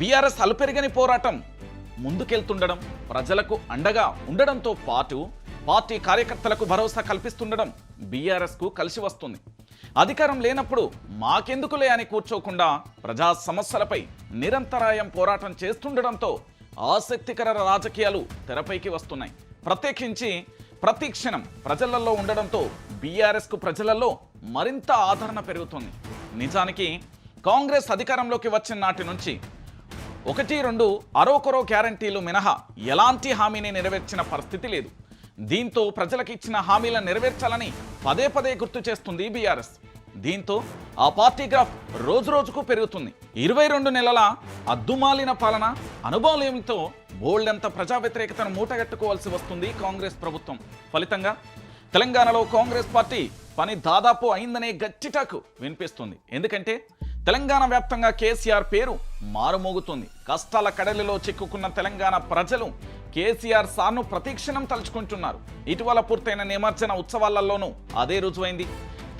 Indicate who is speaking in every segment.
Speaker 1: BRS అలుపెరగని పోరాటం ముందుకెళ్తుండడం ప్రజలకు అండగా ఉండడంతో పాటు పార్టీ కార్యకర్తలకు భరోసా కల్పిస్తుండడం బీఆర్ఎస్కు కలిసి వస్తుంది. అధికారం లేనప్పుడు మాకెందుకులే అని కూర్చోకుండా ప్రజా సమస్యలపై నిరంతరాయం పోరాటం చేస్తుండడంతో ఆసక్తికర రాజకీయాలు తెరపైకి వస్తున్నాయి. ప్రత్యేకించి ప్రతి క్షణం ప్రజలలో ఉండడంతో బీఆర్ఎస్కు ప్రజలలో మరింత ఆదరణ పెరుగుతుంది. నిజానికి కాంగ్రెస్ అధికారంలోకి వచ్చిన నాటి నుంచి ఒకటి రెండు అరోకరో గ్యారంటీలు మినహా ఎలాంటి హామీని నెరవేర్చిన పరిస్థితి లేదు. దీంతో ప్రజలకు ఇచ్చిన హామీలను నెరవేర్చాలని పదే పదే గుర్తు చేస్తుంది బీఆర్ఎస్. దీంతో ఆ పార్టీ గ్రాఫ్ రోజు రోజుకు పెరుగుతుంది. ఇరవై రెండు నెలల అద్దుమాలిన పాలన అనుభవాలతో బోల్డంత ప్రజా వ్యతిరేకతను మూటగట్టుకోవాల్సి వస్తుంది కాంగ్రెస్ ప్రభుత్వం. ఫలితంగా తెలంగాణలో కాంగ్రెస్ పార్టీ పని దాదాపు అయిందనే గట్టిటాకు వినిపిస్తుంది. ఎందుకంటే తెలంగాణ వ్యాప్తంగా కేసీఆర్ పేరు మారుమోగుతుంది. కష్టాల కడలిలో చిక్కుకున్న తెలంగాణ ప్రజలు కేసీఆర్ సార్ను ప్రతిక్షణం తలుచుకుంటున్నారు. ఇటీవల పూర్తయిన నిమజ్జన ఉత్సవాలలోనూ అదే రుజువైంది.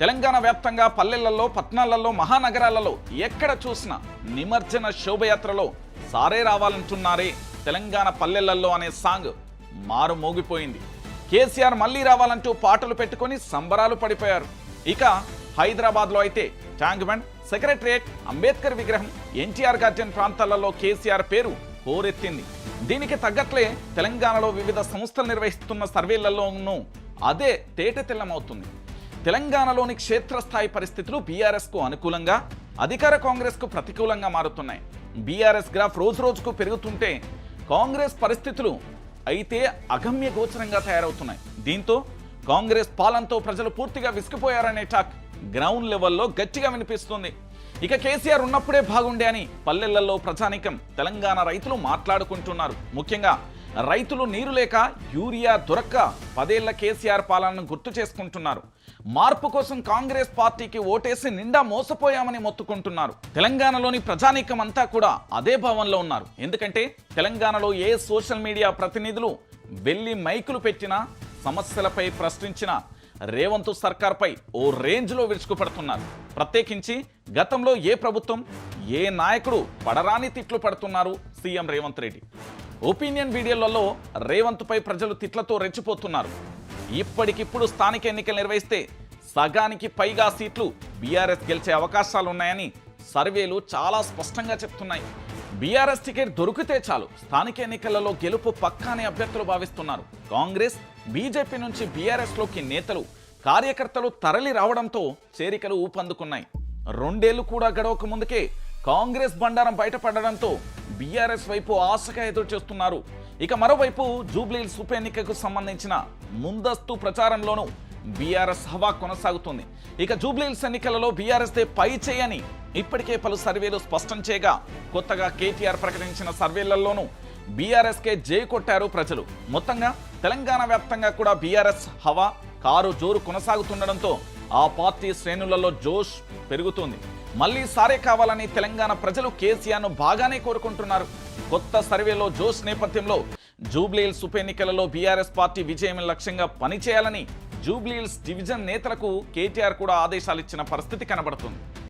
Speaker 1: తెలంగాణ వ్యాప్తంగా పల్లెలలో పట్టణాలలో మహానగరాలలో ఎక్కడ చూసినా నిమజ్జన శోభయాత్రలో సారే రావాలంటున్నారే తెలంగాణ పల్లెలలో అనే సాంగ్ మారు మోగిపోయింది కేసీఆర్ మళ్ళీ రావాలంటూ పాటలు పెట్టుకొని సంబరాలు పడిపోయారు. ఇక హైదరాబాద్లో అయితే ట్యాంక్ బండ్ సెక్రటరియట్ అంబేద్కర్ విగ్రహం ఎన్టీఆర్ గార్డెన్ ప్రాంతాలలో కేసీఆర్ పేరు హోరెత్తింది. దీనికి తగ్గట్లే తెలంగాణలో వివిధ సంస్థలు నిర్వహిస్తున్న సర్వేలలోనూ అదే తేట తెల్లమవుతుంది. తెలంగాణలోని క్షేత్రస్థాయి పరిస్థితులు బీఆర్ఎస్కు అనుకూలంగా అధికార కాంగ్రెస్కు ప్రతికూలంగా మారుతున్నాయి. బీఆర్ఎస్ గ్రాఫ్ రోజు రోజుకు పెరుగుతుంటే కాంగ్రెస్ పరిస్థితులు అయితే అగమ్య గోచరంగా తయారవుతున్నాయి. దీంతో కాంగ్రెస్ పాలనతో ప్రజలు పూర్తిగా విసిగిపోయారనే టాక్ గ్రౌండ్ లెవెల్లో గట్టిగా వినిపిస్తుంది. ఇక కేసీఆర్ ఉన్నప్పుడే బాగుండే అని పల్లెలలో ప్రజానికం తెలంగాణ రైతులు మాట్లాడుకుంటున్నారు. ముఖ్యంగా రైతులు నీరు లేక యూరియా దొరక్క పదేళ్ళ కేసీఆర్ పాలనను గుర్తు చేసుకుంటున్నారు. మార్పు కోసం కాంగ్రెస్ పార్టీకి ఓటేసి నిండా మోసపోయామని మొత్తుకుంటున్నారు. తెలంగాణలోని ప్రజానీకం అంతా కూడా అదే భావంలో ఉన్నారు. ఎందుకంటే తెలంగాణలో ఏ సోషల్ మీడియా ప్రతినిధులు వెళ్ళి మైకులు పెట్టినా సమస్యలపై ప్రశ్నించిన రేవంత్ సర్కార్పై ఓ రేంజ్లో విరుచుకుపడుతున్నారు ప్రత్యేకించి గతంలో ఏ ప్రభుత్వం ఏ నాయకుడు పడరాని తిట్లు పడుతున్నారు సీఎం రేవంత్ రెడ్డి. ఒపీనియన్ వీడియోలలో రేవంత్పై ప్రజలు తిట్లతో రెచ్చిపోతున్నారు. ఇప్పటికిప్పుడు స్థానిక ఎన్నికలు నిర్వహిస్తే సగానికి పైగా సీట్లు బీఆర్ఎస్ గెలిచే అవకాశాలున్నాయని సర్వేలు చాలా స్పష్టంగా చెప్తున్నాయి. బీఆర్ఎస్ టికెట్ దొరికితే చాలు స్థానిక ఎన్నికలలో గెలుపు పక్కాని అభ్యర్థులు భావిస్తున్నారు. కాంగ్రెస్ బీజేపీ నుంచి బీఆర్ఎస్లోకి నేతలు కార్యకర్తలు తరలి రావడంతో చేరికలు ఊపందుకున్నాయి. రెండేళ్ళు కూడా గడవక ముందుకే కాంగ్రెస్ బండారం బయటపడడంతో బీఆర్ఎస్ వైపు ఆశగా ఎదురు చేస్తున్నారు. ఇక మరోవైపు జూబ్లీహిల్స్ ఉప ఎన్నికకు సంబంధించిన ముందస్తు ప్రచారంలోనూ బీఆర్ఎస్ హవా కొనసాగుతుంది. ఇక జూబ్లీహిల్స్ ఎన్నికలలో బీఆర్ఎస్దే పై చేయని ఇప్పటికే పలు సర్వేలు స్పష్టం చేయగా కొత్తగా కేటీఆర్ ప్రకటించిన సర్వేలలోనూ బీఆర్ఎస్కే జై కొట్టారు ప్రజలు. మొత్తంగా తెలంగాణ వ్యాప్తంగా కూడా బీఆర్ఎస్ హవా కారు జోరు కొనసాగుతుండడంతో ఆ పార్టీ శ్రేణులలో జోష్ పెరుగుతుంది. మళ్ళీ సారే కావాలని తెలంగాణ ప్రజలు కేసీఆర్ను బాగానే కోరుకుంటున్నారు. కొత్త సర్వేలో జోష్ నేపథ్యంలో జూబ్లీహిల్స్ ఉప ఎన్నికలలో బీఆర్ఎస్ పార్టీ విజయం లక్ష్యంగా పనిచేయాలని జూబ్లీహిల్స్ డివిజన్ నేతలకు కేటీఆర్ కూడా ఆదేశాలు ఇచ్చిన పరిస్థితి కనబడుతుంది.